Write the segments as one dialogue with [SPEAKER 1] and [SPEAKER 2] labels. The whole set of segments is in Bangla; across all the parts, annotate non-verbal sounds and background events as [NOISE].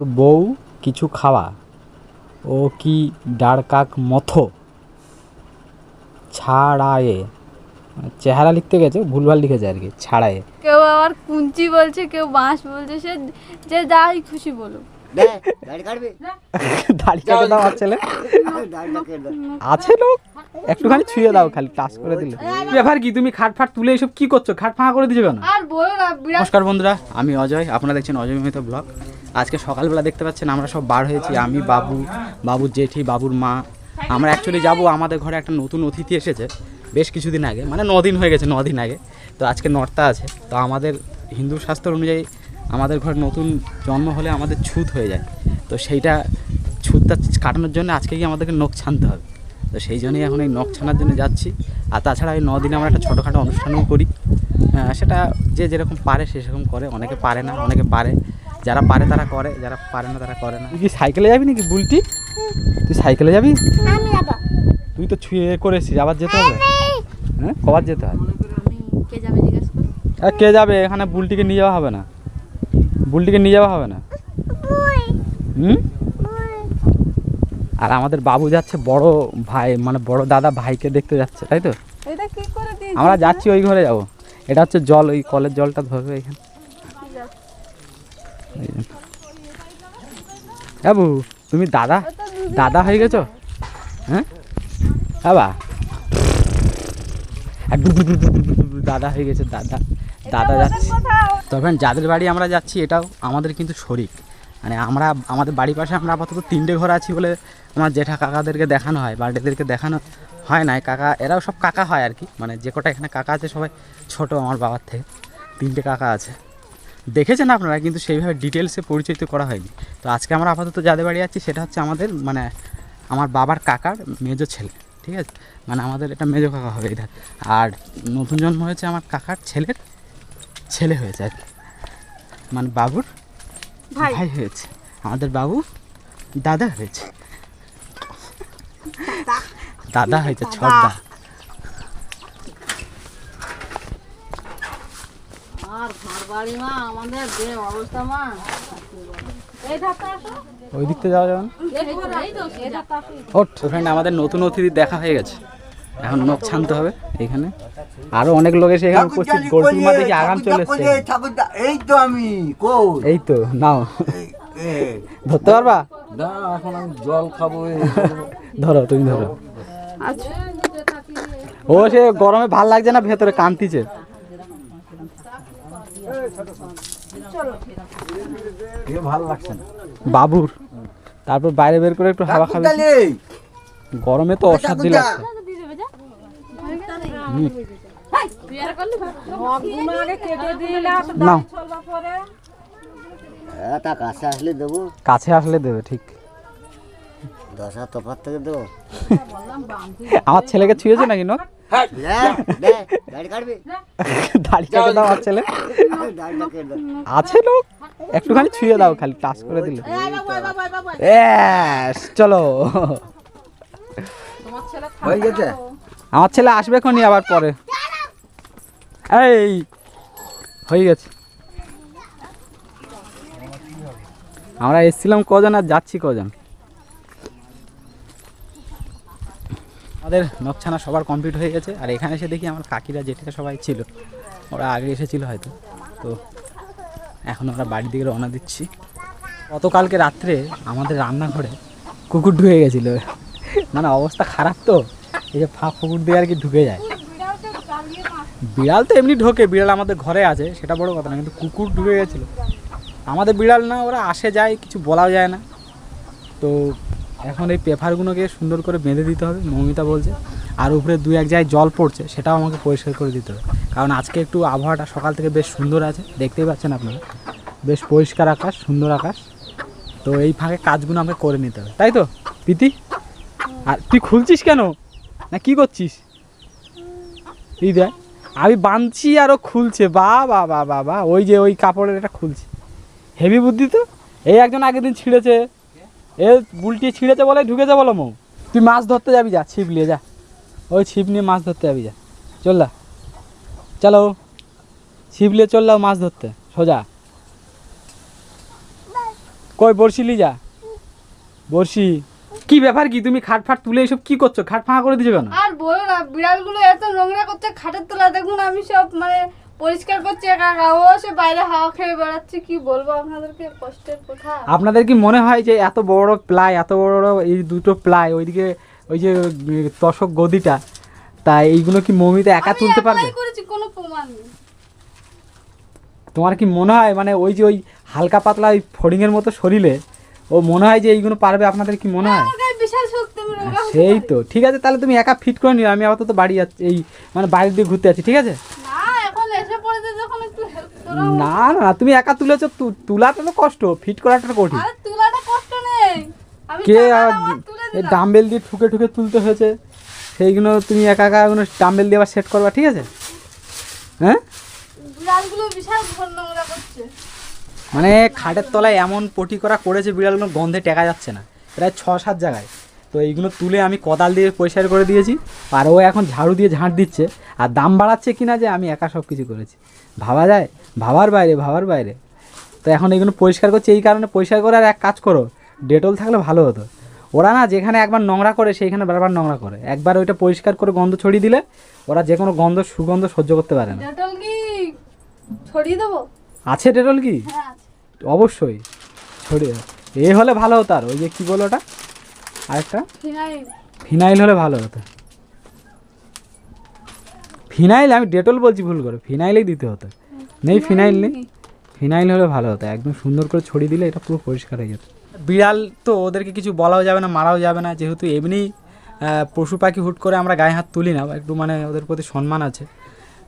[SPEAKER 1] তোর বউ কিছু খাওয়া? ও কি ডারকাক মথ? ছাড়ায়ে। চেহারা লিখতে গেছে ভুলভাল লিখেছে আর কি ছাড়ায়ে।
[SPEAKER 2] কেউ আবার কুঞ্চি বলছে কেউ বাঁশ বলছে সে যে যাই খুশি বলুক।
[SPEAKER 3] দাড়ি [LAUGHS]
[SPEAKER 1] দাও ছেলে। আছে লোক? একটুখানি ছুঁয়ে দাও খালি টাচ করে দিলে। ব্যাপার কি তুমি খাট ফাট তুলে এসব কি করছ? খাট ফাঁকা করে দিছো কেন?
[SPEAKER 2] আর বলো
[SPEAKER 1] নমস্কার বন্ধুরা আমি অজয় আপনারা দেখছেন অজয় মিহিত ব্লগ। আজকে সকালবেলা দেখতে পাচ্ছেন আমরা সব বার হয়েছি, আমি, বাবু, বাবুর জেঠি, বাবুর মা। আমরা অ্যাকচুয়ালি যাব, আমাদের ঘরে একটা নতুন অতিথি এসেছে, বেশ কিছুদিন আগে মানে দিন হয়ে গেছে দিন আগে। তো আজকে নর্তা আছে, তো আমাদের হিন্দু শাস্ত্র অনুযায়ী আমাদের ঘরে নতুন জন্ম হলে আমাদের ছুত হয়ে যায়। তো সেইটা ছুতটা কাটানোর জন্য আজকে গিয়ে আমাদেরকে নখ ছানতে হবে। তো সেই জন্যই এখন এই নখ ছানার জন্য যাচ্ছি। আর তাছাড়া এই দিনে আমরা একটা ছোটোখাটো অনুষ্ঠানও করি। সেটা যে যেরকম পারে সে সেরকম করে, অনেকে পারে না, অনেকে পারে। যারা পারে তারা করে যারা পারে না তারা করে না। তুই কি সাইকেলে যাবি নাকি বুলটি? তুই সাইকেলে যাবি? তুই তো ছুঁয়ে করেছিস আবার যেতে হবে। হ্যাঁ কবার যেতে হবে।
[SPEAKER 2] কে যাবে
[SPEAKER 1] আর কে যাবে? এখানে বুলটিকে নিয়ে যাওয়া হবে না। বুলটিকে নিয়ে যাওয়া হবে না। হুম? আর আমাদের বাবু যাচ্ছে বড় ভাই মানে বড় দাদা ভাইকে দেখতে যাচ্ছে তাই তো?
[SPEAKER 2] এটা কি করে দিই
[SPEAKER 1] আমরা যাচ্ছি ওই ঘরে যাব। এটা হচ্ছে জল ওই কলের জলটা ধরবে এখানে। বাবু তুমি দাদা? দাদা হয়ে গেছো? হ্যাঁ? বাবা দাদা হয়ে গেছে দাদা। দাদা যাচ্ছে তবে যাদের বাড়ি আমরা যাচ্ছি এটাও আমাদের কিন্তু শরিক। মানে আমরা আমাদের বাড়ির পাশে আমরা আপাতত তিনটে ঘর আছি বলে আমার জেঠা কাকাদেরকে দেখানো হয় বাড়িদেরকে দেখানো হয় না কাকা এরাও সব কাকা হয় আর কি। মানে যে কটা এখানে কাকা আছে সবাই ছোট আমার বাবার থেকে। তিনটে কাকা আছে। দেখেছেন আপনারা কিন্তু সেইভাবে ডিটেলসে পরিচিত করা হয়নি। তো আজকে আমরা আপাতত যাদের বাড়ি আছি সেটা হচ্ছে আমাদের মানে আমার বাবার কাকার মেজো ছেলে ঠিক আছে? মানে আমাদের এটা মেজো কাকা হবে এটা। আর নতুন জন্ম হয়েছে আমার কাকার ছেলের ছেলে হয়েছে আর কি। মানে বাবুর
[SPEAKER 2] ভাই।
[SPEAKER 1] ভাই হয়েছে। আমাদের বাবু দাদা হয়েছে। দাদা। হয়েছে ছদা
[SPEAKER 4] বাড়ি মা আমাদের যে অবস্থা মা। এই ধাপটা আসো।
[SPEAKER 1] যাওয়া যাবে ওঠ ওখানে আমাদের নতুন অতিথি দেখা হয়ে গেছে। এখন নখ ছানতে হবে এখানে আরও অনেক লোক এসে এখানে উপস্থিত। গোলটুর মা দেখি আগাম চলে এসছে?
[SPEAKER 3] এই তো আমি কই?
[SPEAKER 1] এই তো নাও। ধরতে পারবা?
[SPEAKER 3] না এখন আমি জল খাব [LAUGHS]
[SPEAKER 1] ধরো তুমি ধরো।
[SPEAKER 2] আচ্ছা।
[SPEAKER 1] ও সে গরমে ভালো লাগছে না ভেতরে কান্তিছে।
[SPEAKER 3] ভালো লাগছে না
[SPEAKER 1] বাবুর। তারপর বাইরে বের করে একটু হাওয়া খাবে। গরমে তো অসাধ্য লাগছে। নাও।
[SPEAKER 3] হ্যাঁ তা কাছে আসলে দেবো।
[SPEAKER 1] কাছে আসলে দেবে ঠিক।
[SPEAKER 3] দশ হাজার তফাত থেকে দেবো।
[SPEAKER 1] আমার ছেলেকে ছুঁয়েছে নাকি নখ
[SPEAKER 3] দাড়িটা
[SPEAKER 1] আছে লোক। একটুখানি ছুঁয়ে দাও খালি টাচ করে দিলে। এস, চলো।
[SPEAKER 3] হয়ে গেছে?
[SPEAKER 1] আমার ছেলে আসবে এখনই আবার পরে। এই হয়ে গেছে। আমরা এসেছিলাম কজন আর যাচ্ছি কজন? আমাদের নকছানা সবার কমপ্লিট হয়ে গেছে। আর এখানে এসে দেখি আমার কাকিরা জেঠিরা সবাই ছিল। ওরা আগে এসেছিল হয়তো। তো এখন আমরা বাড়ির দিকে রওনা দিচ্ছি। গতকালকে রাত্রে আমাদের রান্নাঘরে কুকুর ঢুকে গেছিল। মানে অবস্থা খারাপ তো। এই যে ফাঁক পুকুর দিয়ে আর কি ঢুকে যায়। বিড়াল তো এমনি ঢোকে। বিড়াল আমাদের ঘরে আছে, সেটা বড় কথা না, কিন্তু কুকুর ঢুকে গেছিল। আমাদের বিড়াল না, ওরা আসে, যায়, কিছু বলাও যায় না। তো এখন এই পেপারগুলোকে সুন্দর করে বেঁধে দিতে হবে, মৌমিতা বলছে। আর উপরে দু এক জায়গায় জল পড়ছে, সেটাও আমাকে পরিষ্কার করে দিতে হবে। কারণ আজকে একটু আবহাওয়াটা সকাল থেকে বেশ সুন্দর আছে, দেখতেই পাচ্ছেন আপনারা। বেশ পরিষ্কার আকাশ, সুন্দর আকাশ। তো এই ফাঁকে কাজগুলো আমাকে করে নিতে হবে। তাই তো, প্রীতি? আর তুই খুলছিস কেন? না কি করছিস? এই দেখ, আমি বাঁধছি আরও খুলছে। বা বা বা বা বা, ওই যে ওই কাপড়ের এটা খুলছে। হেভি বুদ্ধি তো? এই একজন আগের দিন ছিঁড়েছে। এ বুলটি ছিঁড়েছে বলে ঢুকেছে বলো মৌ। তুই মাছ ধরতে যাবি যা, ছিপ নিয়ে যা। ওই ছিপ নিয়ে মাছ ধরতে যাবি যা। চল না চলো। ছিপ নিয়ে চললাম মাছ ধরতে। সোজা। কই বড়শি লি যা। বড়শি। কি ব্যাপার কি? তুমি খাট ফাট তুলে এসব কি করছ? খাট ফাঁকা করে দিছো কেন?
[SPEAKER 2] আর বলো না, বিড়ালগুলো এত নোংরা করছে, খাটের তলা দেখুন আমি সব মানে পরিষ্কার করছি ও সে বাইরে হাওয়া খেয়ে বেড়াচ্ছে কি বলব আপনাদেরকে? কষ্টের কথা।
[SPEAKER 1] আপনাদের কি মনে হয় যে এত বড় প্লাই এত বড় এই দুটো প্লাই ওইদিকে ওই যে তশক গদিটা তাই এইগুলো কি মমিতে একা তুলতে পারবে?
[SPEAKER 2] করেছি কোনো প্রমাণ নেই।
[SPEAKER 1] তোমার কি মনে হয় মানে ওই যে ওই হালকা পাতলা ওই ফড়িংয়ের মতো শরীরে ও মনে হয় যে এইগুলো পারবে? আপনাদের কি মনে হয়?
[SPEAKER 2] হতে
[SPEAKER 1] সেই তো। ঠিক আছে তাহলে তুমি একা ফিট করে নিও আমি আপাতত বাড়ি যাচ্ছি এই মানে বাইরের দিকে ঘুরতে যাচ্ছি ঠিক আছে
[SPEAKER 2] না এখন এসে পড়েছে যখন একটু হেল্প করো
[SPEAKER 1] না না তুমি একা তুলেছো তুলাটা তো কষ্ট ফিট করাটা কঠিন।
[SPEAKER 2] তুলাটা কষ্ট নেই।
[SPEAKER 1] কে আর
[SPEAKER 2] আমার
[SPEAKER 1] এই ডাম্বেল দিয়ে ঠুকে ঠুকে তুলতে হয়েছে সেইগুলো তুমি একা একা ওগুলো ডাম্বেল দিয়ে আবার সেট করবা ঠিক আছে? হ্যাঁ? মানে খাটের তলায় এমন পটি করা করেছে বিড়ালগুলো গন্ধে টেকা যাচ্ছে না। প্রায় ছ সাত জায়গায়। তো এইগুলো তুলে আমি কোদাল দিয়ে পরিষ্কার করে দিয়েছি আর ও এখন ঝাড়ু দিয়ে ঝাঁট দিচ্ছে আর দাম বাড়াচ্ছে কিনা যে আমি একা সব কিছু করেছি। ভাবা যায়? ভাবার বাইরে ভাবার বাইরে। তো এখন এগুলো পরিষ্কার করছে এই কারণে পরিষ্কার করে আর এক কাজ করো ডেটল থাকলে ভালো হতো। ওরা না যেখানে একবার নোংরা করে সেইখানে বারবার নোংরা করে। একবার ওইটা পরিষ্কার করে গন্ধ ছড়িয়ে দিলে ওরা যে কোনো গন্ধ সুগন্ধ সহ্য করতে পারে না।
[SPEAKER 2] ডেটল কি ছড়িয়ে দেবো?
[SPEAKER 1] আছে ডেটল কি?
[SPEAKER 2] হ্যাঁ
[SPEAKER 1] অবশ্যই। ছড়িয়ে এ হলে ভালো হতো আর ওই যে কী বলো ওটা? আরেকটা?
[SPEAKER 2] ফিনাইল।
[SPEAKER 1] ফিনাইল হলে ভালো হতো। ফিনাইল আমি ডেটল বলছি ভুল করে। ফিনাইলেই দিতে হতো। নেই ফিনাইল নেই। ফিনাইল হলে ভালো হতো। একদম সুন্দর করে ছড়িয়ে দিলে এটা পুরো পরিষ্কার হয়ে যেত। বিড়াল তো ওদেরকে কিছু বলাও যাবে না মারাও যাবে না। যেহেতু এমনি পশু পাখি হুট করে আমরা গায়ে হাত তুলি না একটু মানে ওদের প্রতি সম্মান আছে।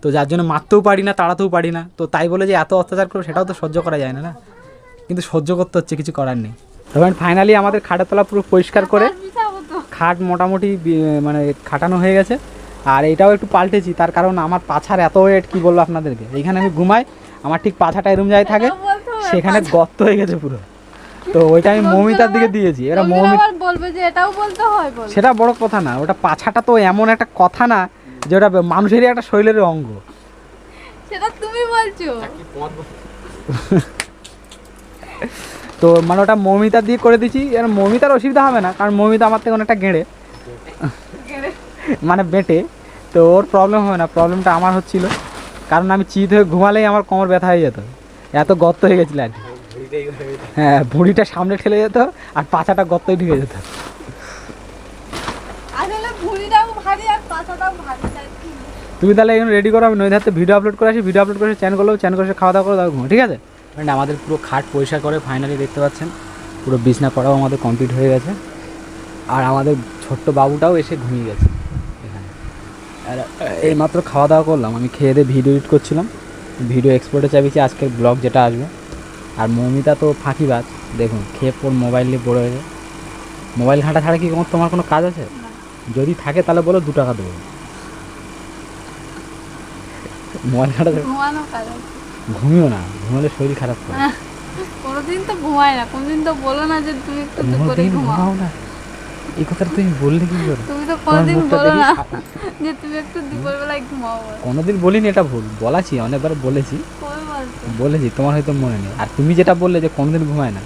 [SPEAKER 1] তো যার জন্য মারতেও পারি না তাড়াতেও পারি না। তো তাই বলে যে এত অত্যাচার করব সেটাও তো সহ্য করা যায় না না? কিন্তু সহ্য করতে হচ্ছে কিছু করার নেই। তখন ফাইনালি আমাদের খাটের তলা পুরো পরিষ্কার করে খাট মোটামুটি মানে খাটানো হয়ে গেছে। আর এটাও একটু পাল্টেছি তার কারণ আমার পাছার এত ওয়েট কি বলব আপনাদেরকে? এইখানে আমি ঘুমাই আমার ঠিক পাছাটা এরম জায়গায় থাকে সেখানে গর্ত হয়ে গেছে পুরো। তো ওইটা আমি মৌমিতার দিকে দিয়েছি।
[SPEAKER 2] এটা
[SPEAKER 1] মৌমিতা
[SPEAKER 2] বলবে যে এটাও বলতে হয়
[SPEAKER 1] সেটা বড় কথা না ওটা পাছাটা তো এমন একটা কথা না যে ওটা মানুষেরই একটা শরীরের অঙ্গ।
[SPEAKER 2] সেটা তুমি বলছো। [LAUGHS]
[SPEAKER 1] তো মানে ওটা মৌমিতা দিয়ে করে দিয়েছি এর মৌমিতার অসুবিধা হবে না কারণ মৌমিতা আমার থেকে অনেকটা গেঁড়ে। মানে বেটে তো ওর প্রবলেম হবে না প্রবলেমটা আমার হচ্ছিল কারণ আমি চিত হয়ে ঘুমালেই আমার কোমর ব্যথা হয়ে যেত এত গর্ত হয়ে গেছিল আর কি। হ্যাঁ ভুঁড়িটা সামনে ঠেলে যেত আর পাছাটা গর্তই ঢুকে যেত।
[SPEAKER 2] আর?
[SPEAKER 1] তুমি তাহলে এখন রেডি করো আমি নৈধাতে ভিডিও আপলোড করে আসি ভিডিও আপলোড করে চ্যানেল করলেও চ্যানেল করে খাওয়া দাওয়া করে দাও ঠিক আছে? ফ্রেন্ড আমাদের পুরো খাট পরিষ্কার করে ফাইনালি দেখতে পাচ্ছেন পুরো বিছনা করাও আমাদের কমপ্লিট হয়ে গেছে। আর আমাদের ছোট্ট বাবুটাও এসে ঘুমিয়ে গেছে এখানে। আর এই মাত্র খাওয়া দাওয়া করলাম আমি খেয়ে দিয়ে ভিডিও এডিট করছিলাম। ভিডিও এক্সপোর্টে চাপিয়েছি আজকের ব্লগ যেটা আসবে। আর মৌমিতা তো ফাঁকিবাজ দেখুন খেয়ে পর মোবাইল নিয়ে পড়ে হয়ে যায়। মোবাইল ঘাঁটা ছাড়া কি তোমার কোনো কাজ আছে? যদি থাকে তাহলে বলো দু টাকা দেবো। মোবাইল ঘাঁটা ঘুমিও না ঘুমালে শরীর খারাপ করে।
[SPEAKER 2] কোনোদিন তো ঘুমায় না কোনোদিন তো বলো না যে তুমি একটু দুপুরে ঘুমাও।
[SPEAKER 1] না। এই কথাটা তুমি বললে কি করে?
[SPEAKER 2] তুমি তো কোনোদিন বলো না যে তুমি একটু দুপুর বেলায় ঘুমাও
[SPEAKER 1] কোনোদিন বলিনি এটা ভুল বলাছি অনেকবার বলেছি।
[SPEAKER 2] বলেছি।
[SPEAKER 1] তোমার হয়তো মনে নেই। আর তুমি যেটা বললে যে কোনদিন ঘুমায় না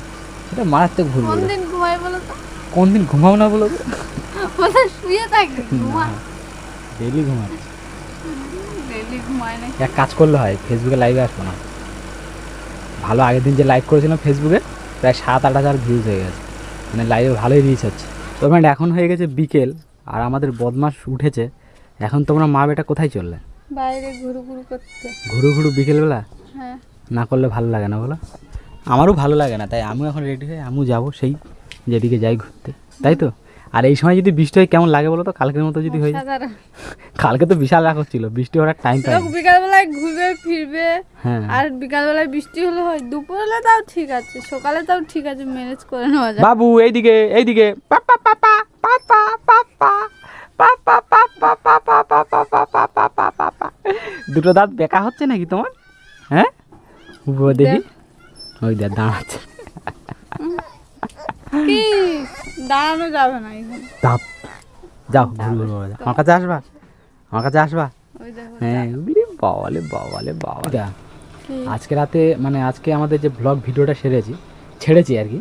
[SPEAKER 1] সেটা মারাত্মক ভুল
[SPEAKER 2] কোনদিন ঘুমাই বলো তো?
[SPEAKER 1] কোনদিন ঘুমাও না বলো
[SPEAKER 2] বলে শুয়ে থাকি ঘুমা।
[SPEAKER 1] ডেলি ঘুমায়
[SPEAKER 2] ঘুমায় না
[SPEAKER 1] এক কাজ করলে হয় ফেসবুকে লাইভে আসব না। ভালো আগের দিন যে লাইভ করেছিলাম ফেসবুকে প্রায় সাত আট হাজার ভিউজ হয়ে গেছে। মানে লাইভে ভালোই রিচ হচ্ছে। তো ফ্রেন্ড এখন হয়ে গেছে বিকেল আর আমাদের বদমাস উঠেছে। এখন তোমরা মা বেটা কোথায় চললে?
[SPEAKER 2] বাইরে ঘুরু ঘুরু করতে।
[SPEAKER 1] ঘুরু ঘুরু বিকেলবেলা?
[SPEAKER 2] হ্যাঁ।
[SPEAKER 1] না করলে ভালো লাগে না বলো। আমারও ভালো লাগে না তাই আমিও এখন রেডি হয়ে আমিও যাব সেই যেদিকে যাই ঘুরতে। তাই তো? আর এই সময় যদি বৃষ্টি হয় কেমন লাগে বলো তো কালকের মতো যদি হয়ে যায় কালকে তো বিশাল রাগ হচ্ছিল বৃষ্টি হওয়ার টাইম পাই
[SPEAKER 2] লোক বিকালবেলায় ঘুরবে ফিরবে
[SPEAKER 1] হ্যাঁ
[SPEAKER 2] আর বিকালবেলায় বৃষ্টি হলে হয় দুপুরবেলা তাও ঠিক আছে সকালে তাও ঠিক আছে ম্যানেজ করে নেওয়া যায়
[SPEAKER 1] বাবু এইদিকে এইদিকে পাপা পাপা পাপা পাপা পাপা পাপা পাপা পাপা পাপা পাপা পাপা দুটো দাঁত বেকা হচ্ছে নাকি তোমার হ্যাঁ দেখি ওই দেখ দাঁড়াচ্ছে
[SPEAKER 2] কি দাঁড়ানো যাবে না এখন।
[SPEAKER 1] দাপ যাও ঘুরে ঘুরে যাও। আমার কাছে আসবা? আমার কাছে আসবা?
[SPEAKER 2] ওই
[SPEAKER 1] হ্যাঁ বাবালে বাবালে বাবা আজকে রাতে মানে আজকে আমাদের যে ব্লগ ভিডিওটা সেরেছি ছেড়েছি আর কি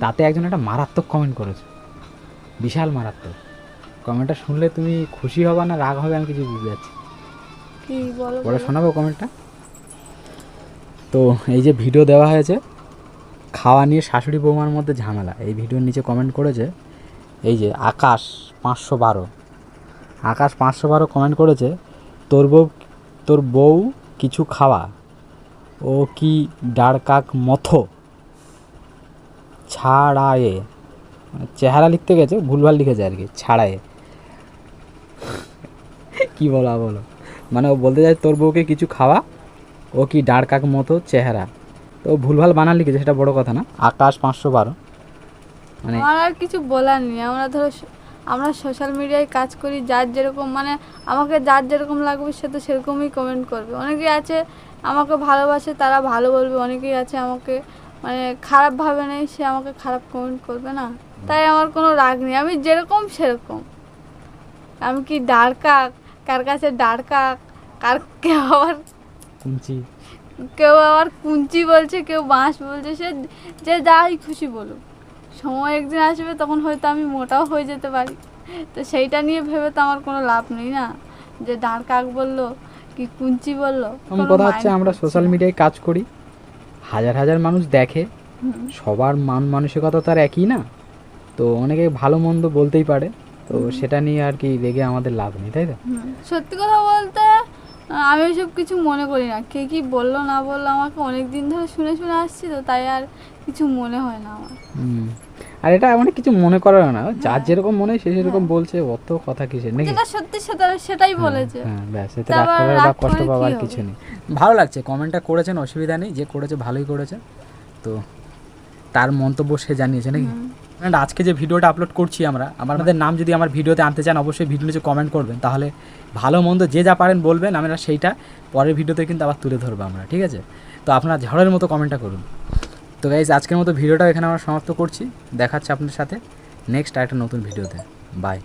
[SPEAKER 1] তাতে একজন একটা মারাত্মক কমেন্ট করেছে। বিশাল মারাত্মক। কমেন্টটা শুনলে তুমি খুশি হবে না রাগ হবে আমি কিছু বুঝতে পারছি
[SPEAKER 2] কি
[SPEAKER 1] পরে শোনাবো কমেন্টটা তো এই যে ভিডিও দেওয়া হয়েছে খাওয়া নিয়ে শাশুড়ি বৌমার মধ্যে ঝামেলা। এই ভিডিওর নিচে কমেন্ট করেছে, এই যে আকাশ পাঁচশো বারো। আকাশ পাঁচশো বারো কমেন্ট করেছে, তোর বউ তোর বউ কিছু খাওয়া? ও কি ডাড় কাক মথো? ছাড়ায়ে মানে চেহারা লিখতে গেছে, ভুলভাল লিখেছে আর কি, ছাড়ায়ে। কি বলা বলো। মানে ও বলতে চায় তোর বউকে কিছু খাওয়া? ও কি ডাড় কাক মতো চেহারা? তো ভুলভাল বানান লিখেছে সেটা বড় কথা না। আকাশ পাঁচশো বারো। মানে
[SPEAKER 2] আমার আর কিছু বলার নেই। আমরা ধরো আমরা সোশ্যাল মিডিয়ায় কাজ করি যার যেরকম মানে আমাকে যার যেরকম লাগবে সে তো সেরকমই কমেন্ট করবে। অনেকেই আছে আমাকে ভালোবাসে তারা ভালো বলবে। অনেকেই আছে আমাকে মানে খারাপ ভাবে নেই সে আমাকে খারাপ কমেন্ট করবে না। তাই আমার কোনো রাগ নেই। আমি যেরকম সেরকম। আমি কি ডারকা কার কাছে ডারকা কার কেউ আবার
[SPEAKER 1] কুঞ্চি
[SPEAKER 2] কেউ আবার কুঞ্চি বলছে কেউ বাঁশ বলছে সে যে যাই খুশি বলুক। সময় একদিন আসবে তখন হয়তো আমি মোটাও হয়ে যেতে পারি। তো সেইটা নিয়ে ভেবে তো আমার কোনো লাভ নেই না। যে দাঁড় কাক বলল কি কুঞ্চি বলল
[SPEAKER 1] কথা হচ্ছে আমরা সোশ্যাল মিডিয়ায় কাজ করি। হাজার হাজার মানুষ দেখে সবার মান মানসিকতা তো আর একই না? তো অনেকে ভালো মন্দ বলতেই পারে। তো সেটা নিয়ে আর কি রেগে আমাদের লাভ নেই তাই তো?
[SPEAKER 2] সত্যি কথা বলতে আমি ওইসব কিছু মনে করি না। কে কি বলল না বলল আমাকে অনেক দিন ধরে শুনে শুনে আসছি তো তাই আর কিছু মনে হয় না আমার।
[SPEAKER 1] আর এটা অনেক কিছু মনে করার না। যার যেরকম মনে হয় সে সেরকম বলছে অত কথা কিসের নাকি?
[SPEAKER 2] যেটা সত্যি সেটা সেটাই বলেছে।
[SPEAKER 1] হ্যাঁ ব্যাস এতে
[SPEAKER 2] তা
[SPEAKER 1] রাগ করার বা কষ্ট পাওয়ার কিছু নেই। ভালো লাগছে কমেন্টটা করেছেন অসুবিধা নেই যে করেছে ভালোই করেছে। তো তার মন্তব্য সে জানিয়েছে নাকি? And আজকে যে ভিডিওটা আপলোড করছি আমরা, আমাদের নাম যদি আমার ভিডিওতে আনতে চান, অবশ্যই ভিডিও নিচে কমেন্ট করবেন। তাহলে ভালো মন্দ যে যা পারেন বলবেন, আমরা সেইটা পরের ভিডিওতে কিন্তু আবার তুলে ধরবো আমরা, ঠিক আছে? তো আপনারা ঝড়ের মতো কমেন্টটা করুন। তো গাইজ আজকের মতো ভিডিওটা এখানে আমরা সমাপ্ত করছি। দেখাচ্ছি আপনার সাথে নেক্সট একটা নতুন ভিডিওতে। বাই